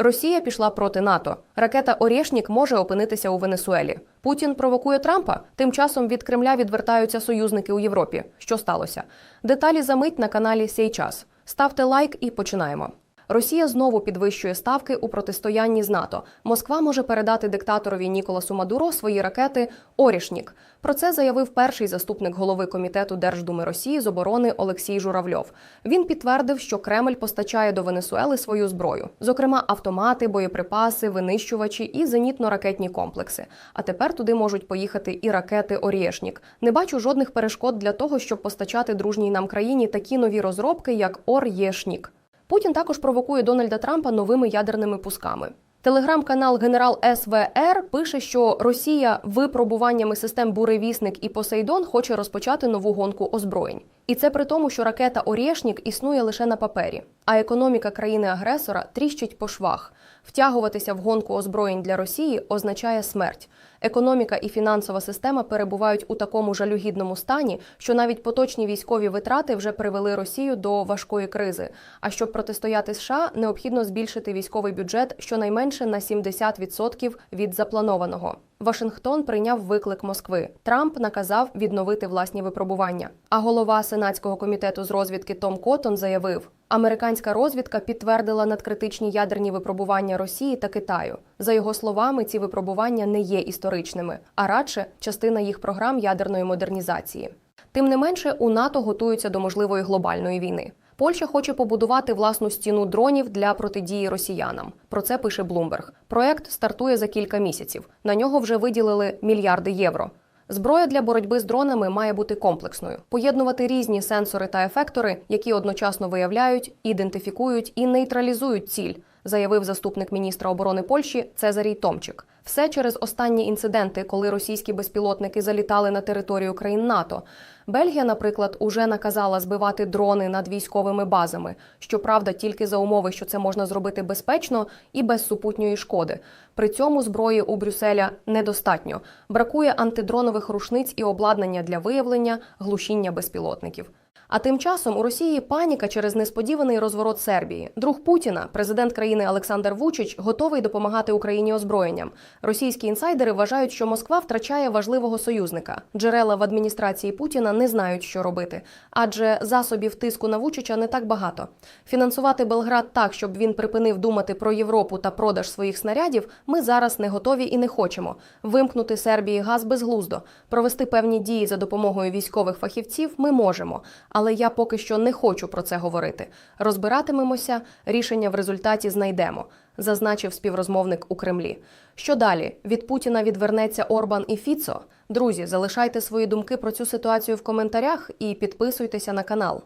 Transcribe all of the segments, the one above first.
Росія пішла проти НАТО. Ракета Орєшнік може опинитися у Венесуелі. Путін провокує Трампа. Тим часом від Кремля відвертаються союзники у Європі. Що сталося? Деталі за мить на каналі Сей час. Ставте лайк і починаємо. Росія знову підвищує ставки у протистоянні з НАТО. Москва може передати диктаторові Ніколасу Мадуро свої ракети Орішнік. Про це заявив перший заступник голови комітету Держдуми Росії з оборони Олексій Журавльов. Він підтвердив, що Кремль постачає до Венесуели свою зброю, зокрема автомати, боєприпаси, винищувачі і зенітно-ракетні комплекси. А тепер туди можуть поїхати і ракети Орєшнік. Не бачу жодних перешкод для того, щоб постачати дружній нам країні такі нові розробки, як Орєшнік. Путін також провокує Дональда Трампа новими ядерними пусками. Телеграм-канал Генерал СВР пише, що Росія випробуваннями систем Буревісник і Посейдон хоче розпочати нову гонку озброєнь. І це при тому, що ракета Орєшнік існує лише на папері, а економіка країни-агресора тріщить по швах. Втягуватися в гонку озброєнь для Росії означає смерть. Економіка і фінансова система перебувають у такому жалюгідному стані, що навіть поточні військові витрати вже привели Росію до важкої кризи. А щоб протистояти США, необхідно збільшити військовий бюджет щонайменше на 70% від запланованого. Вашингтон прийняв виклик Москви. Трамп наказав відновити власні випробування. А голова сенатського комітету з розвідки Том Коттон заявив: американська розвідка підтвердила надкритичні ядерні випробування Росії та Китаю. За його словами, ці випробування не є історичними, а радше частина їх програм ядерної модернізації. Тим не менше, у НАТО готуються до можливої глобальної війни. Польща хоче побудувати власну стіну дронів для протидії росіянам. Про це пише Bloomberg. Проект стартує за кілька місяців. На нього вже виділили мільярди євро. Зброя для боротьби з дронами має бути комплексною, поєднувати різні сенсори та ефектори, які одночасно виявляють, ідентифікують і нейтралізують ціль, заявив заступник міністра оборони Польщі Цезарій Томчик. Все через останні інциденти, коли російські безпілотники залітали на територію країн НАТО. Бельгія, наприклад, уже наказала збивати дрони над військовими базами. Щоправда, тільки за умови, що це можна зробити безпечно і без супутньої шкоди. При цьому зброї у Брюсселя недостатньо. Бракує антидронових рушниць і обладнання для виявлення, глушіння безпілотників. А тим часом у Росії паніка через несподіваний розворот Сербії. Друг Путіна, президент країни Олександр Вучич, готовий допомагати Україні озброєнням. Російські інсайдери вважають, що Москва втрачає важливого союзника. Джерела в адміністрації Путіна не знають, що робити, адже засобів тиску на Вучича не так багато. Фінансувати Белград так, щоб він припинив думати про Європу та продаж своїх снарядів, ми зараз не готові і не хочемо. Вимкнути Сербії газ безглуздо, провести певні дії за допомогою військових фахівців ми можемо. Але я поки що не хочу про це говорити. Розбиратимемося, рішення в результаті знайдемо, зазначив співрозмовник у Кремлі. Що далі? Від Путіна відвернеться Орбан і Фіцо? Друзі, залишайте свої думки про цю ситуацію в коментарях і підписуйтеся на канал.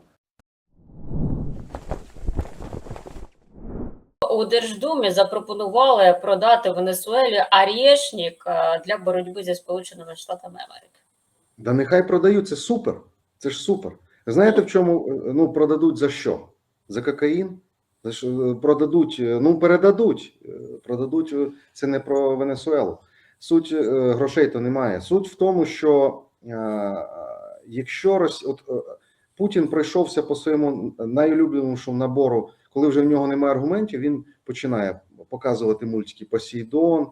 У Держдумі запропонували продати Венесуелі Арєшнік е, для боротьби зі Сполученими Штатами Америки. Да нехай продають, це супер. Це ж супер. Знаєте, в чому е, ну продадуть за що? За кокаїн? За що е, продадуть, е, ну передадуть. Продадуть це не про Венесуелу. Суть грошей то немає. Суть в тому, що якщо Рос... от, Путін пройшовся по своєму найулюбленішому набору, коли вже в нього немає аргументів, він починає показувати мультики Посейдон,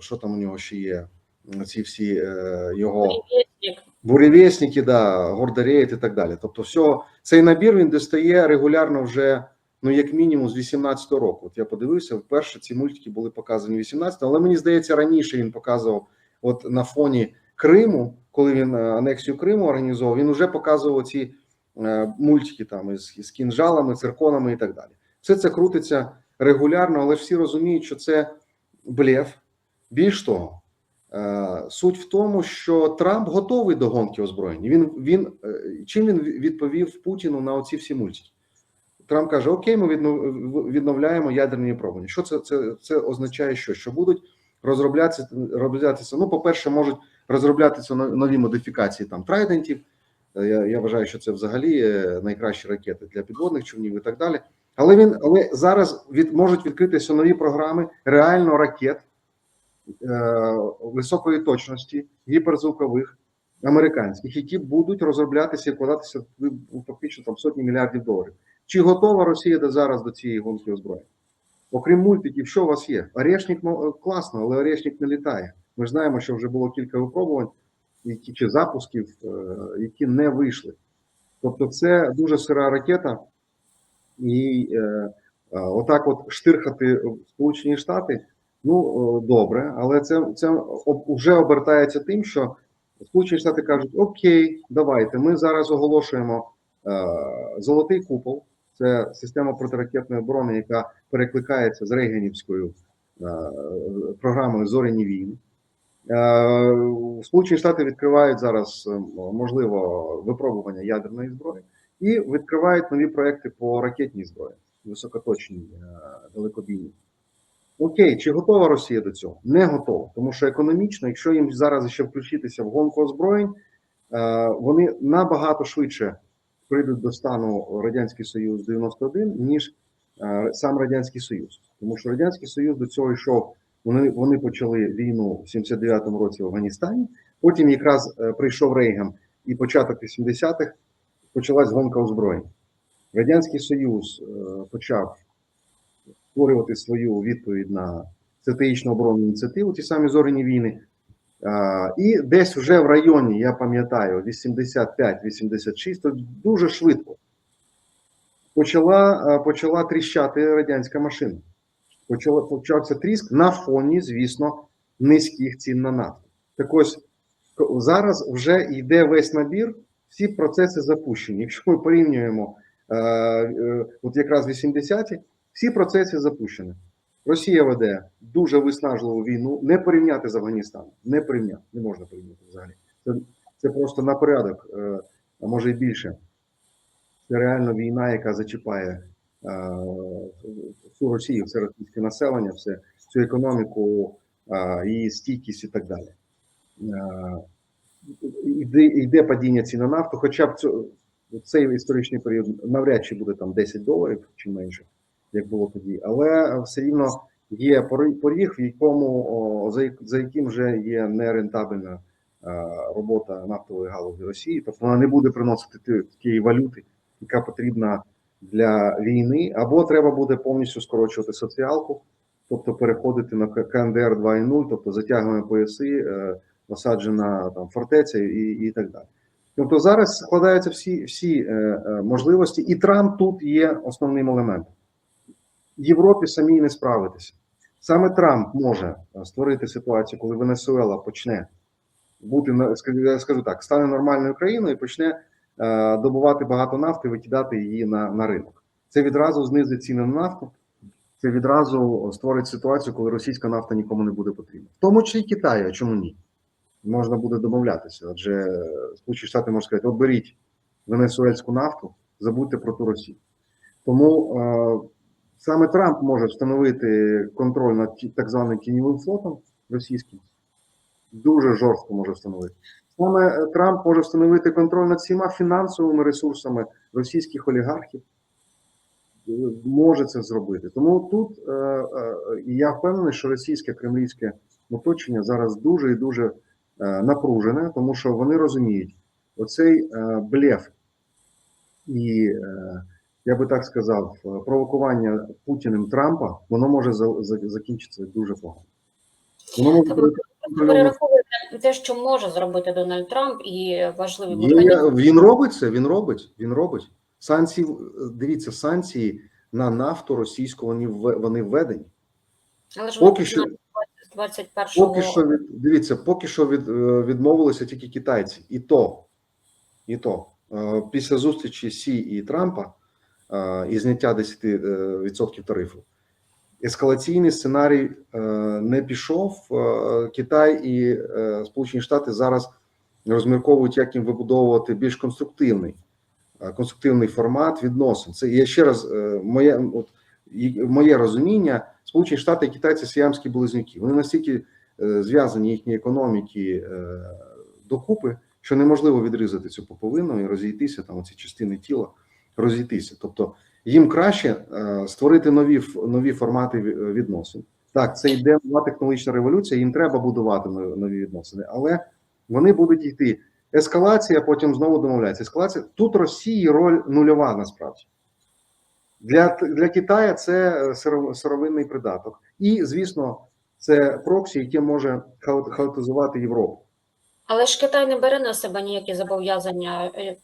що там у нього ще є, ці всі е, його. Арєшнік Буревесники, да, Гордорєєт і так далі. Тобто, все, цей набір він достає регулярно вже, ну, як мінімум, з 18-го року. От я подивився, вперше ці мультики були показані 18-го, але мені здається, раніше він показував от на фоні Криму, коли він е, анексію Криму організовував, він вже показував ці е, мультики там із, із кінжалами, цирконами і так далі. Все це крутиться регулярно, але всі розуміють, що це блеф. Більш того, Суть в тому, що Трамп готовий до гонки озброєння. Він він е, чим він відповів Путіну на оці всі мультики? Трамп каже: Окей, ми відновляємо ядерні випробування. Що це, це, це означає? Що Що будуть розроблятися розроблятися? Ну, по-перше, можуть розроблятися нові модифікації там трайдентів. Е, Я, я вважаю, що це взагалі е, найкращі ракети для підводних човнів і так далі. Але він але зараз від можуть відкритися нові програми реально ракет е, високої точності, гіперзвукових американських, які будуть розроблятися і вкладатися фактично там сотні мільярдів доларів. Чи готова Росія до зараз до цієї гонки озброєння? Окрім мультиків, що у вас є? Орешник ну, класно, але орешник не літає. Ми знаємо, що вже було кілька випробувань, які чи запусків, е, які не вийшли. Тобто, це дуже сира ракета, і е, е, отак, от штирхати Сполучені Штати, ну добре, але це, це вже обертається тим, що Сполучені Штати кажуть: Окей, давайте, ми зараз оголошуємо е, золотий купол. Це система протиракетної оборони, яка перекликається з Рейгенівською е, програмою Зоряні війни. Е, Сполучені Штати відкривають зараз е, можливо випробування ядерної зброї і відкривають нові проекти по ракетній зброї, високоточній, е, далекобійній. Окей, чи готова Росія до цього? Не готова, тому що економічно, якщо їм зараз ще включитися в гонку озброєнь, е, вони набагато швидше прийдуть до стану Радянський Союз 91, ніж е, сам Радянський Союз. Тому що Радянський Союз до цього йшов. Вони, вони почали війну в 79-му році в Афганістані. Потім якраз е, прийшов Рейган і початок 80-х почалась гонка озброєнь. Радянський Союз почав створювати свою відповідь на стратегічну оборонну ініціативу, ті самі зоряні війни. І десь вже в районі, я пам'ятаю, 85-86, то дуже швидко почала, почала тріщати радянська машина. Почала, почався тріск на фоні, звісно, низьких цін на нафту. Так ось зараз вже йде весь набір, всі процеси запущені. Якщо ми порівнюємо е, е, от якраз 80-ті, всі процеси запущені. Росія веде дуже виснажливу війну, не порівняти з Афганістаном. Не порівняти, не можна порівняти взагалі. Це, це просто на порядок, е, а може і більше. Це реально війна, яка зачіпає е, всю Росію, все російське населення, все, всю економіку, е, її стійкість і так далі. Йде, йде падіння цін на нафту, хоча б цю, цей історичний період навряд чи буде там 10 доларів чи менше, як було тоді, але все рівно є поріг, в якому за, яким вже є нерентабельна е, робота нафтової галузі Росії, тобто вона не буде приносити тієї валюти, яка потрібна для війни, або треба буде повністю скорочувати соціалку, тобто переходити на КНДР 2.0, тобто затягуємо пояси, е, насаджена там фортеця і, і так далі. Тобто зараз складаються всі, всі е, можливості, і Трамп тут є основним елементом. Європі самій не справитися. Саме Трамп може е, створити ситуацію, коли Венесуела почне бути я скажу так, стане нормальною країною і почне е, добувати багато нафти, викидати її на, на ринок. Це відразу знизить ціни на нафту. Це відразу створить ситуацію, коли російська нафта нікому не буде потрібна. В тому числі і Китаю, а чому ні? Можна буде домовлятися. Адже Сполучені Штати можуть сказати: от беріть венесуельську нафту, забудьте про ту Росію. Тому е, саме Трамп може встановити контроль над так званим тіньовим флотом російським. Дуже жорстко може встановити. Саме е, Трамп може встановити контроль над всіма фінансовими ресурсами російських олігархів. Може це зробити. Тому тут е, е, я впевнений, що російське кремлівське оточення зараз дуже і дуже е, напружене, тому що вони розуміють, оцей е, блеф і, е, я би так сказав, е, провокування Путіним Трампа, воно може за- за- закінчитися дуже погано. Воно може Тобто Перераховуєте те, що може зробити Дональд Трамп, і важливі Є, механізми. він робить це, він робить, він робить. Санкції, дивіться, санкції на нафту російську вони, вони введені. Але ж Поки що- 21-го Поки що від дивіться, поки що від, е, відмовилися тільки китайці, і то, і то е, після зустрічі Сі і Трампа е, і зняття 10% тарифу. Ескалаційний сценарій е, не пішов. Е, Китай і е, Сполучені Штати зараз розмірковують, як їм вибудовувати більш конструктивний, е, конструктивний формат відносин. Це я ще раз е, моє, от, моє розуміння. Сполучені Штати і китайці сіамські близнюки. Вони настільки е, зв'язані їхні економіки е, докупи, що неможливо відрізати цю поповину і розійтися там оці частини тіла, розійтися. Тобто їм краще е, створити нові нові формати відносин. Так, це йде нова технологічна революція, їм треба будувати нові відносини, але вони будуть йти. Ескалація, потім знову домовляється. Ескалація тут Росії роль нульова насправді. Для, для Китаю це е, сировинний придаток. І, звісно, це проксі, яке може хаот- хаотизувати Європу. Але ж Китай не бере на себе ніякі зобов'язання, е,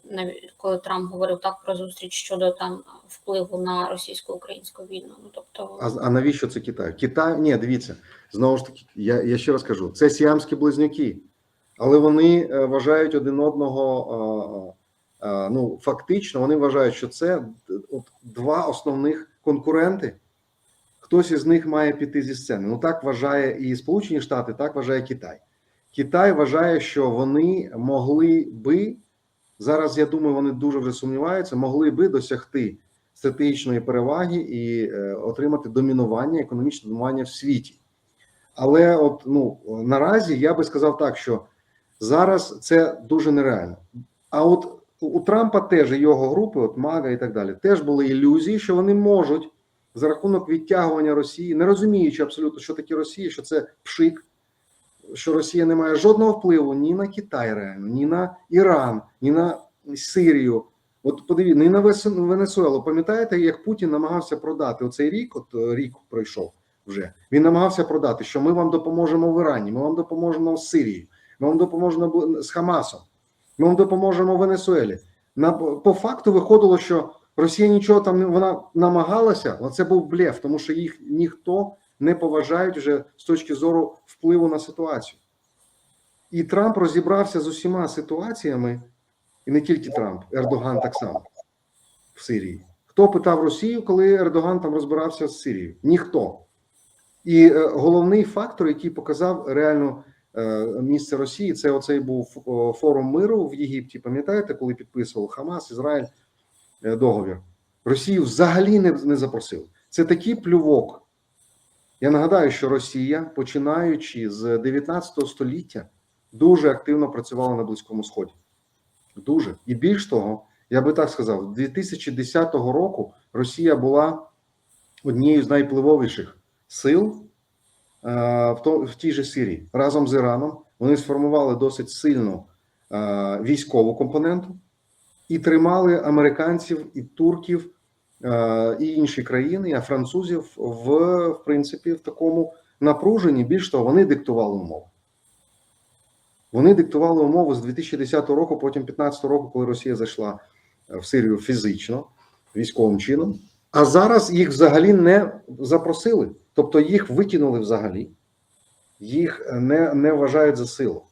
коли Трамп говорив так про зустріч щодо там впливу на російсько-українську війну. Ну тобто, А, а навіщо це Китай? Китай, ні, дивіться, знову ж таки, я, я ще раз кажу: це сіамські близнюки, але вони е, вважають один одного. е, ну, фактично, вони вважають, що це от два основних конкуренти. Хтось із них має піти зі сцени. Ну так вважає і Сполучені Штати, так вважає Китай. Китай вважає, що вони могли би зараз. Я думаю, вони дуже вже сумніваються, могли би досягти стратегічної переваги і е, отримати домінування, економічне домінування в світі. Але от ну наразі я би сказав так, що зараз це дуже нереально. А от у Трампа теж і його групи, от Мага і так далі, теж були ілюзії, що вони можуть за рахунок відтягування Росії, не розуміючи абсолютно, що таке Росія, що це пшик, що Росія не має жодного впливу ні на Китай, реально, ні на Іран, ні на Сирію. От подивіться, ні на Венесуелу. Пам'ятаєте, як Путін намагався продати оцей рік? От е, рік пройшов вже. Він намагався продати, що ми вам допоможемо в Ірані, ми вам допоможемо в Сирії, ми вам допоможемо з Хамасом, ми вам допоможемо в Венесуелі. На по факту виходило, що Росія нічого там не вона намагалася, але це був блеф, тому що їх ніхто не поважають вже з точки зору впливу на ситуацію. І Трамп розібрався з усіма ситуаціями, і не тільки Трамп, Ердоган так само в Сирії. Хто питав Росію, коли Ердоган там розбирався з Сирією? Ніхто. І е, головний фактор, який показав реально е, місце Росії, це оцей був форум миру в Єгипті. Пам'ятаєте, коли підписував Хамас, Ізраїль е, договір? Росію взагалі не, не запросив. Це такий плювок. Я нагадаю, що Росія, починаючи з 19 століття, дуже активно працювала на Близькому Сході. Дуже. І більш того, я би так сказав, 2010 року Росія була однією з найвпливовіших сил е, в, тій же Сирії. Разом з Іраном вони сформували досить сильну е, військову компоненту і тримали американців і турків і інші країни, а французів в, в принципі в такому напруженні. Більш того, вони диктували умови. Вони диктували умови з 2010 року, потім 2015 року, коли Росія зайшла е, в Сирію фізично, військовим чином. А зараз їх взагалі не запросили, тобто їх викинули взагалі, їх не, не вважають за силу.